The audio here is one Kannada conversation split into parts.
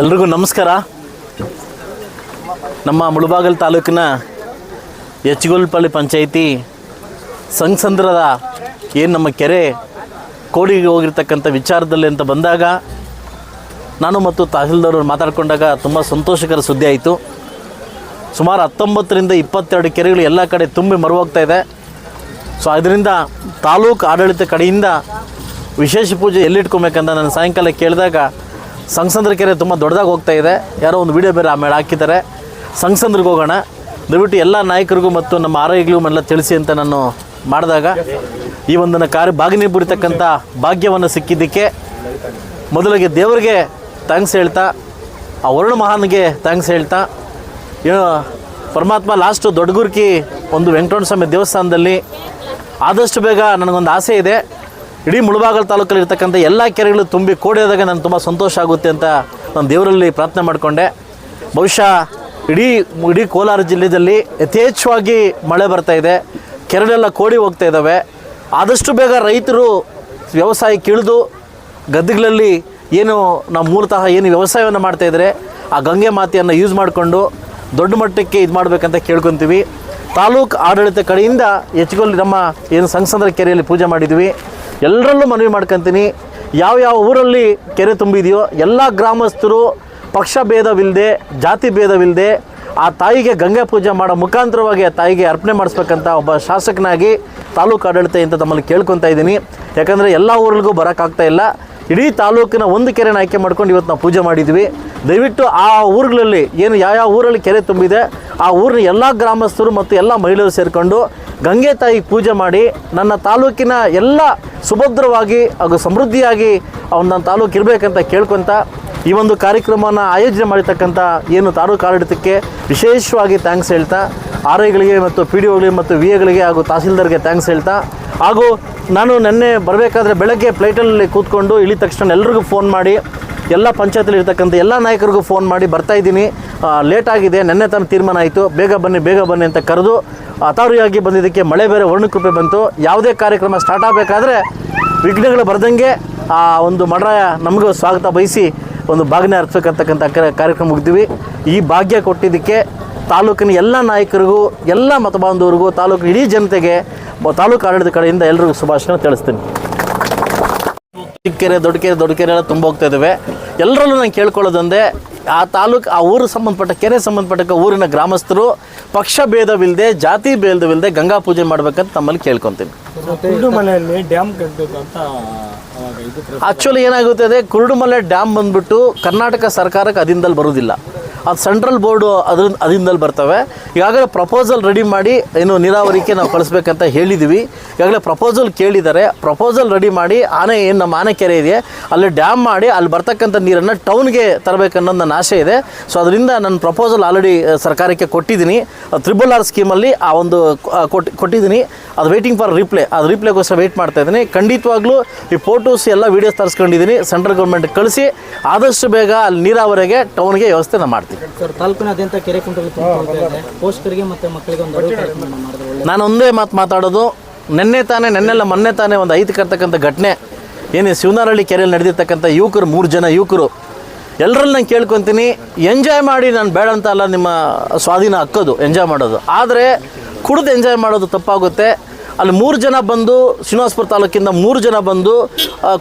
ಎಲ್ರಿಗೂ ನಮಸ್ಕಾರ. ನಮ್ಮ ಮುಳುಬಾಗಲ್ ತಾಲೂಕಿನ ಎಚ್ಗೋಲ್ಪಳ್ಳಿ ಪಂಚಾಯಿತಿ ಸಂಘಸಂದ್ರದ ಏನು ನಮ್ಮ ಕೆರೆ ಕೋಡಿಗೆ ಹೋಗಿರ್ತಕ್ಕಂಥ ವಿಚಾರದಲ್ಲಿ ಅಂತ ಬಂದಾಗ ನಾನು ಮತ್ತು ತಹಸೀಲ್ದಾರ್ ಮಾತಾಡ್ಕೊಂಡಾಗ ತುಂಬ ಸಂತೋಷಕರ ಸುದ್ದಿ ಆಯಿತು. ಸುಮಾರು ಹತ್ತೊಂಬತ್ತರಿಂದ ಇಪ್ಪತ್ತೆರಡು ಕೆರೆಗಳು ಎಲ್ಲ ಕಡೆ ತುಂಬಿ ಮರುವಾಗ್ತಾ ಇದೆ. ಸೊ ಅದರಿಂದ ತಾಲೂಕು ಆಡಳಿತ ಕಡೆಯಿಂದ ವಿಶೇಷ ಪೂಜೆ ಎಲ್ಲಿಟ್ಕೊಬೇಕಂತ ನಾನು ಸಾಯಂಕಾಲ ಕೇಳಿದಾಗ ಸಂಗಸಂದ್ರ ಕೆರೆ ತುಂಬ ದೊಡ್ಡದಾಗಿ ಹೋಗ್ತಾ ಇದೆ. ಯಾರೋ ಒಂದು ವಿಡಿಯೋ ಬೇರೆ ಆಮೇಲೆ ಹಾಕಿದ್ದಾರೆ. ಸಂಗಸಂದ್ರಿಗೆ ಹೋಗೋಣ. ದಯವಿಟ್ಟು ಎಲ್ಲ ನಾಯಕರಿಗೂ ಮತ್ತು ನಮ್ಮ ಆರೋಗ್ಯಗಳಿಗೂ ಎಲ್ಲ ತಿಳಿಸಿ ಅಂತ ನಾನು ಮಾಡಿದಾಗ, ಈ ಒಂದನ್ನು ಕಾರ್ಯ ಕಾರ್ಯ ಭಾಗನೀಪುರಿತಕ್ಕಂಥ ಭಾಗ್ಯವನ್ನು ಸಿಕ್ಕಿದ್ದಕ್ಕೆ ಮೊದಲಿಗೆ ದೇವರಿಗೆ ಥ್ಯಾಂಕ್ಸ್ ಹೇಳ್ತಾ, ಆ ವರುಣ ಮಹಾನ್ಗೆ ಥ್ಯಾಂಕ್ಸ್ ಹೇಳ್ತಾ ಪರಮಾತ್ಮ ಲಾಸ್ಟು ದೊಡ್ಡಗುರ್ಕಿ ಒಂದು ವೆಂಕಟರಮಣ ಸ್ವಾಮಿ ದೇವಸ್ಥಾನದಲ್ಲಿ ಆದಷ್ಟು ಬೇಗ ನನಗೊಂದು ಆಸೆ ಇದೆ. ಇಡೀ ಮುಳಬಾಗಲ್ ತಾಲೂಕಲ್ಲಿ ಇರ್ತಕ್ಕಂಥ ಎಲ್ಲ ಕೆರೆಗಳು ತುಂಬಿ ಕೋಡಿದಾಗ ನಾನು ತುಂಬ ಸಂತೋಷ ಆಗುತ್ತೆ ಅಂತ ನಾನು ದೇವರಲ್ಲಿ ಪ್ರಾರ್ಥನೆ ಮಾಡಿಕೊಂಡೆ. ಬಹುಶಃ ಇಡೀ ಇಡೀ ಕೋಲಾರ ಜಿಲ್ಲೆಯಲ್ಲಿ ಯಥೇಚ್ಛವಾಗಿ ಮಳೆ ಬರ್ತಾ ಇದೆ. ಕೆರೆಗಳೆಲ್ಲ ಕೋಡಿ ಹೋಗ್ತಾ ಇದ್ದಾವೆ ಆದಷ್ಟು ಬೇಗ ರೈತರು ವ್ಯವಸಾಯಕ್ಕೆ ಇಳಿದು ಗದ್ದೆಗಳಲ್ಲಿ ಏನು ನಾವು ಮೂಲತಃ ಏನು ವ್ಯವಸಾಯವನ್ನು ಮಾಡ್ತಾಯಿದ್ರೆ ಆ ಗಂಗೆ ಮಾತೆಯನ್ನು ಯೂಸ್ ಮಾಡಿಕೊಂಡು ದೊಡ್ಡ ಮಟ್ಟಕ್ಕೆ ಇದು ಮಾಡಬೇಕಂತ ಕೇಳ್ಕೊತೀವಿ. ತಾಲೂಕು ಆಡಳಿತ ಕಡೆಯಿಂದ ಹೆಚ್ಚುಗಲ್ಲಿ ನಮ್ಮ ಏನು ಸಂಗಸಂದ್ರ ಕೆರೆಯಲ್ಲಿ ಪೂಜೆ ಮಾಡಿದ್ವಿ. ಎಲ್ಲರಲ್ಲೂ ಮನವಿ ಮಾಡ್ಕೊತೀನಿ. ಯಾವ ಯಾವ ಊರಲ್ಲಿ ಕೆರೆ ತುಂಬಿದೆಯೋ ಎಲ್ಲ ಗ್ರಾಮಸ್ಥರು ಪಕ್ಷ ಭೇದವಿಲ್ಲದೆ, ಜಾತಿ ಭೇದವಿಲ್ಲದೆ ಆ ತಾಯಿಗೆ ಗಂಗೆ ಪೂಜೆ ಮಾಡೋ ಮುಖಾಂತರವಾಗಿ ಆ ತಾಯಿಗೆ ಅರ್ಪಣೆ ಮಾಡಿಸ್ಬೇಕಂತ ಒಬ್ಬ ಶಾಸಕನಾಗಿ ತಾಲೂಕು ಆಡಳಿತ ಅಂತ ತಮ್ಮಲ್ಲಿ ಕೇಳ್ಕೊತಾ ಇದ್ದೀನಿ. ಯಾಕಂದರೆ ಎಲ್ಲ ಊರಿಗೂ ಬರೋಕ್ಕಾಗ್ತಾ ಇಲ್ಲ. ಇಡೀ ತಾಲೂಕಿನ ಒಂದು ಕೆರೆನ ಆಯ್ಕೆ ಮಾಡ್ಕೊಂಡು ಇವತ್ತು ನಾವು ಪೂಜೆ ಮಾಡಿದ್ವಿ. ದಯವಿಟ್ಟು ಆ ಊರುಗಳಲ್ಲಿ ಏನು ಯಾವ ಊರಲ್ಲಿ ಕೆರೆ ತುಂಬಿದೆ, ಆ ಊರಿನ ಎಲ್ಲ ಗ್ರಾಮಸ್ಥರು ಮತ್ತು ಎಲ್ಲ ಮಹಿಳೆಯರು ಸೇರಿಕೊಂಡು ಗಂಗೆ ತಾಯಿ ಪೂಜೆ ಮಾಡಿ ನನ್ನ ತಾಲೂಕಿನ ಎಲ್ಲ ಸುಭದ್ರವಾಗಿ ಹಾಗೂ ಸಮೃದ್ಧಿಯಾಗಿ ಅವ್ನು ತಾಲೂಕು ಇರಬೇಕಂತ ಕೇಳ್ಕೊತ ಈ ಒಂದು ಕಾರ್ಯಕ್ರಮವನ್ನು ಆಯೋಜನೆ ಮಾಡಿರ್ತಕ್ಕಂಥ ಏನು ತಾಲೂಕು ಆಡಳಿತಕ್ಕೆ ವಿಶೇಷವಾಗಿ ಥ್ಯಾಂಕ್ಸ್ ಹೇಳ್ತಾ ಆರ್ ಐಗಳಿಗೆ ಮತ್ತು ಪಿ ಡಿ ಒಗಳಿಗೆ ಮತ್ತು ವಿ ಎಗಳಿಗೆ ಹಾಗೂ ತಹಸೀಲ್ದಾರ್ಗೆ ಥ್ಯಾಂಕ್ಸ್ ಹೇಳ್ತಾ, ಹಾಗೂ ನಾನು ನೆನ್ನೆ ಬರಬೇಕಾದ್ರೆ ಬೆಳಗ್ಗೆ ಫ್ಲೈಟಲ್ಲಿ ಕೂತ್ಕೊಂಡು ಇಳಿದ ತಕ್ಷಣ ಎಲ್ರಿಗೂ ಫೋನ್ ಮಾಡಿ ಎಲ್ಲ ಪಂಚಾಯತಲ್ಲಿ ಇರ್ತಕ್ಕಂಥ ಎಲ್ಲ ನಾಯಕರಿಗೂ ಫೋನ್ ಮಾಡಿ ಬರ್ತಾ ಇದ್ದೀನಿ. ಲೇಟ್ ಆಗಿದೆ, ನೆನ್ನೆ ತನಕ ತೀರ್ಮಾನ ಆಯಿತು. ಬೇಗ ಬನ್ನಿ ಬೇಗ ಬನ್ನಿ ಅಂತ ಕರೆದು ಅತಾರಿಯಾಗಿ ಬಂದಿದ್ದಕ್ಕೆ ಮಳೆ ಬೇರೆ ವರ್ಣಕೃಪೆ ಬಂತು. ಯಾವುದೇ ಕಾರ್ಯಕ್ರಮ ಸ್ಟಾರ್ಟ್ ಆಗಬೇಕಾದ್ರೆ ವಿಘ್ನಗಳು ಬರ್ದಂಗೆ, ಆ, ಒಂದು ಮಡ ನಮಗೂ ಸ್ವಾಗತ ಬಯಸಿ ಒಂದು ಭಾಗನೆ ಅರ್ಪಿಸಕ್ಕಂತಕ್ಕಂಥ ಕಾರ್ಯಕ್ರಮ ಮುಗಿದ್ವಿ. ಈ ಭಾಗ್ಯ ಕೊಟ್ಟಿದ್ದಕ್ಕೆ ತಾಲೂಕಿನ ಎಲ್ಲ ನಾಯಕರಿಗೂ, ಎಲ್ಲ ಮತಬಾಂಧವರಿಗೂ ತಾಲೂಕಿನ ಇಡೀ ಜನತೆಗೆ, ತಾಲೂಕು ಆಡಳಿತ ಕಡೆಯಿಂದ ಎಲ್ಲರಿಗೂ ಶುಭಾಶಯ ತಿಳಿಸ್ತೀನಿ. ಚಿಕ್ಕ ಕೆರೆ ದೊಡ್ಡ ಕೆರೆ ದೊಡ್ಡ ಕೆರೆ ಎಲ್ಲ ತುಂಬ ಹೋಗ್ತಾ ಇದ್ದಾವೆ ಎಲ್ಲರಲ್ಲೂ ನಾನು ಕೇಳ್ಕೊಳ್ಳೋದಂದೆ ಆ ತಾಲೂಕು ಆ ಊರು ಸಂಬಂಧಪಟ್ಟ ಕೆರೆ ಸಂಬಂಧಪಟ್ಟ ಊರಿನ ಗ್ರಾಮಸ್ಥರು ಪಕ್ಷ ಭೇದವಿಲ್ಲದೆ ಜಾತಿ ಭೇದವಿಲ್ಲದೆ ಗಂಗಾ ಪೂಜೆ ಮಾಡ್ಬೇಕಂತ ತಮ್ಮಲ್ಲಿ ಕೇಳ್ಕೊತೀನಿ. ಆಕ್ಚುಲಿ ಏನಾಗುತ್ತೆ ಡ್ಯಾಮ್ ಕಟ್ಟಬೇಕು ಅಂತ ಆ್ಯಕ್ಚುಲಿ ಏನಾಗುತ್ತದೆ ಕುರುಡುಮಲೆ ಡ್ಯಾಮ್ ಬಂದ್ಬಿಟ್ಟು ಕರ್ನಾಟಕ ಸರ್ಕಾರಕ್ಕೆ ಅದಿಂದಲ್ಲಿ ಬರೋದಿಲ್ಲ ಅದು ಸೆಂಟ್ರಲ್ ಬೋರ್ಡು ಅದ್ರ ಅದಿಂದಲೇ ಬರ್ತವೆ. ಈಗಾಗಲೇ ಪ್ರಪೋಸಲ್ ರೆಡಿ ಮಾಡಿ ಏನು ನೀರಾವರಿಗೆ ನಾವು ಕಳಿಸ್ಬೇಕಂತ ಹೇಳಿದ್ವಿ. ಈಗಾಗಲೇ ಪ್ರಪೋಸಲ್ ಕೇಳಿದ್ದಾರೆ. ಪ್ರಪೋಸಲ್ ರೆಡಿ ಮಾಡಿ ಆನೆ ಏನು ನಮ್ಮ ಆನೆ ಕೆರೆ ಇದೆ, ಅಲ್ಲಿ ಡ್ಯಾಮ್ ಮಾಡಿ ಅಲ್ಲಿ ಬರ್ತಕ್ಕಂಥ ನೀರನ್ನು ಟೌನ್ಗೆ ತರಬೇಕನ್ನೋದು ನನ್ನ ಆಸೆ ಇದೆ. ಸೊ, ಅದರಿಂದ ನನ್ನ ಪ್ರಪೋಸಲ್ ಆಲ್ರೆಡಿ ಸರ್ಕಾರಕ್ಕೆ ಕೊಟ್ಟಿದ್ದೀನಿ. ತ್ರಿಬಲ್ ಆರ್ ಸ್ಕೀಮಲ್ಲಿ ಆ ಒಂದು ಕೊಟ್ಟು ಕೊಟ್ಟಿದ್ದೀನಿ. ಅದು ವೇಟಿಂಗ್ ಫಾರ್ ರಿಪ್ಲೈ ಅದು ರಿಪ್ಲೈಗೋಸ್ಕರ ವೆಯ್ಟ್ ಮಾಡ್ತಾ ಇದ್ದೀನಿ. ಖಂಡಿತವಾಗ್ಲೂ ಈ ಫೋಟೋಸ್ ಎಲ್ಲ ವೀಡಿಯೋಸ್ ತರಿಸ್ಕೊಂಡಿದ್ದೀನಿ. ಸೆಂಟ್ರಲ್ ಗೌರ್ಮೆಂಟ್ ಕಳಿಸಿ, ಆದಷ್ಟು ಬೇಗ ಅಲ್ಲಿ ನೀರಾವರಿಗೆ ಟೌನ್ಗೆ ವ್ಯವಸ್ಥೆ ನಾನು ಮಾಡ್ತೀನಿ. ಸರ್ ತಾಲೂಕಿನಾದ್ಯಂತ ಕೆರೆ ಕುಂಟಲು ತುಂಬಿಕೊಳ್ತಾ ಇದೆ. ಪೋಷಕರಿಗೆ ಮತ್ತೆ ಮಕ್ಕಳಿಗೆ ಒಂದು ಅರಿವು ಕಾರ್ಯಕ್ರಮ ಮಾಡಿದ್ರೆ ಒಳ್ಳೆ ನಾನು ಒಂದೇ ಮಾತು ಮಾತಾಡೋದು. ನಿನ್ನೆ ತಾನೇ ನೆನ್ನೆಲ್ಲ ಮೊನ್ನೆ ತಾನೇ ಒಂದು ಐದು ಕರ್ತಕ್ಕಂಥ ಘಟನೆ. ಏನು ಶಿವನಾರಳ್ಳಿ ಕೆರೆಯಲ್ಲಿ ನಡೆದಿರ್ತಕ್ಕಂಥ ಯುವಕರು ಮೂರು ಜನ ಯುವಕರು ಎಲ್ಲರಲ್ಲಿ ನಾನು ಕೇಳ್ಕೊತೀನಿ. ಎಂಜಾಯ್ ಮಾಡಿ ನಾನು ಬೇಡ ಅಂತ ಅಲ್ಲ ನಿಮ್ಮ ಸ್ವಾಧೀನ ಹಕ್ಕೋದು ಎಂಜಾಯ್ ಮಾಡೋದು. ಆದರೆ ಕುಡಿದು ಎಂಜಾಯ್ ಮಾಡೋದು ತಪ್ಪಾಗುತ್ತೆ. ಅಲ್ಲಿ ಮೂರು ಜನ ಬಂದು ಶ್ರೀನಿವಾಸಪುರ ತಾಲೂಕಿಂದ ಮೂರು ಜನ ಬಂದು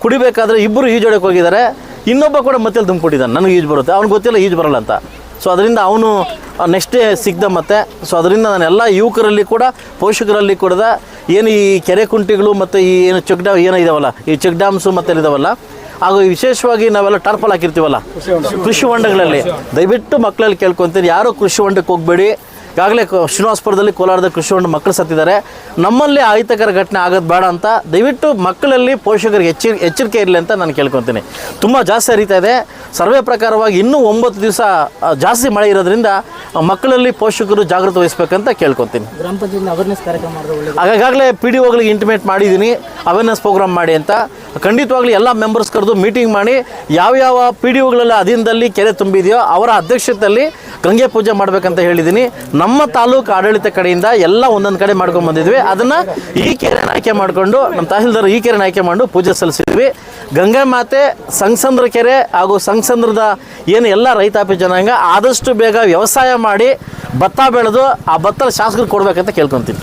ಕುಡಿಬೇಕಾದ್ರೆ ಇಬ್ಬರು ಈಜೋಡಕ್ಕೆ ಹೋಗಿದ್ದಾರೆ. ಇನ್ನೊಬ್ಬ ಕೂಡ ಮತ್ತೆ ತುಂಬಿಕೊಟ್ಟಿದ್ದಾನೆ ನನಗೆ ಈಜು ಬರುತ್ತೆ. ಅವ್ನಿಗೆ ಗೊತ್ತಿಲ್ಲ ಈಜು ಬರಲ್ಲ ಅಂತ. ಸೊ ಅದರಿಂದ ಅವನು ನೆಕ್ಸ್ಟ್ ಡೇ ಸಿಗ್ದ ಮತ್ತೆ ಸೊ ಅದರಿಂದ ನಾನು ಎಲ್ಲ ಯುವಕರಲ್ಲಿ ಕೂಡ, ಪೋಷಕರಲ್ಲಿ ಕೂಡ, ಏನು ಈ ಕೆರೆ ಕುಂಟಿಗಳು ಮತ್ತು ಈ ಏನು ಚೆಕ್ ಡ್ಯಾಮ್ ಏನೋ ಇದಾವಲ್ಲ, ಈ ಚೆಕ್ ಡ್ಯಾಮ್ಸು ಮತ್ತೆ ಇದಾವಲ್ಲ ಹಾಗೂ ವಿಶೇಷವಾಗಿ ನಾವೆಲ್ಲ ಟರ್ಪಲ್ ಹಾಕಿರ್ತೀವಲ್ಲ, ಕೃಷಿ ಹೊಂಡಗಳಲ್ಲಿ. ದಯವಿಟ್ಟು ಮಕ್ಕಳಲ್ಲಿ ಕೇಳ್ಕೊತೀನಿ ಯಾರೂ ಕೃಷಿ ಹೊಂಡಕ್ಕೆ ಹೋಗಬೇಡಿ ಈಗಾಗಲೇ ಶ್ರೀನಿವಾಸಪುರದಲ್ಲಿ ಕೋಲಾರದ ಕೃಷಿ ಹೊಂಡ ಮಕ್ಕಳು ಸತ್ತಿದ್ದಾರೆ. ನಮ್ಮಲ್ಲಿ ಅಹಿತಕರ ಘಟನೆ ಆಗೋದು ಬೇಡ ಅಂತ ದಯವಿಟ್ಟು ಮಕ್ಕಳಲ್ಲಿ ಪೋಷಕರಿಗೆ ಹೆಚ್ಚಿ ಎಚ್ಚರಿಕೆ ಇರಲಿ ಅಂತ ನಾನು ಕೇಳ್ಕೊತೀನಿ. ತುಂಬ ಜಾಸ್ತಿ ಹರಿತಾ ಇದೆ. ಸರ್ವೆ ಪ್ರಕಾರವಾಗಿ ಇನ್ನೂ ಒಂಬತ್ತು ದಿವಸ ಜಾಸ್ತಿ ಮಳೆ ಇರೋದ್ರಿಂದ ಮಕ್ಕಳಲ್ಲಿ ಪೋಷಕರು ಜಾಗೃತಿ ವಹಿಸ್ಬೇಕಂತ ಕೇಳ್ಕೊತೀನಿ. ಗ್ರಾಮ ಪಂಚಾಯತ್ ಅವೇರ್ನೆಸ್ ಕಾರ್ಯಕ್ರಮ ಆಗಾಗಲೇ ಪಿ ಡಿ ಒಗಳಿಗೆ ಇಂಟಿಮೇಟ್ ಮಾಡಿದ್ದೀನಿ. ಅವೇರ್ನೆಸ್ ಪ್ರೋಗ್ರಾಮ್ ಮಾಡಿ ಅಂತ. ಖಂಡಿತವಾಗ್ಲೂ ಎಲ್ಲ ಮೆಂಬರ್ಸ್ ಕರೆದು ಮೀಟಿಂಗ್ ಮಾಡಿ ಯಾವ್ಯಾವ ಪಿ ಡಿ ಒಗಳೆಲ್ಲ ಅಧೀನದಲ್ಲಿ ಕೆರೆ ತುಂಬಿದೆಯೋ ಅವರ ಅಧ್ಯಕ್ಷತೆಯಲ್ಲಿ ಗಂಗೆ ಪೂಜೆ ಮಾಡಬೇಕಂತ ಹೇಳಿದ್ದೀನಿ. ನಮ್ಮ ತಾಲೂಕು ಆಡಳಿತ ಕಡೆಯಿಂದ ಎಲ್ಲ ಒಂದೊಂದು ಕಡೆ ಮಾಡ್ಕೊಂಡು ಬಂದಿದ್ವಿ. ಅದನ್ನು ಈ ಕೆರೆನ ಆಯ್ಕೆ ಮಾಡಿಕೊಂಡು, ನಮ್ಮ ತಹಸೀಲ್ದಾರ್ ಈ ಕೆರೆನ ಆಯ್ಕೆ ಮಾಡಿ, ಪೂಜೆ ಸಲ್ಲಿಸಿದ್ವಿ. ಗಂಗಾ ಮಾತೆ, ಸಂಗಸಂದ್ರ ಕೆರೆ ಹಾಗೂ ಸಂಗಸಂದ್ರದ ಏನು ಎಲ್ಲ ರೈತಾಪಿ ಜನಾಂಗ ಆದಷ್ಟು ಬೇಗ ವ್ಯವಸಾಯ ಮಾಡಿ ಭತ್ತ ಬೆಳೆದು ಆ ಭತ್ತ ಶಾಸಕರು ಕೊಡಬೇಕಂತ ಕೇಳ್ಕೊತೀನಿ.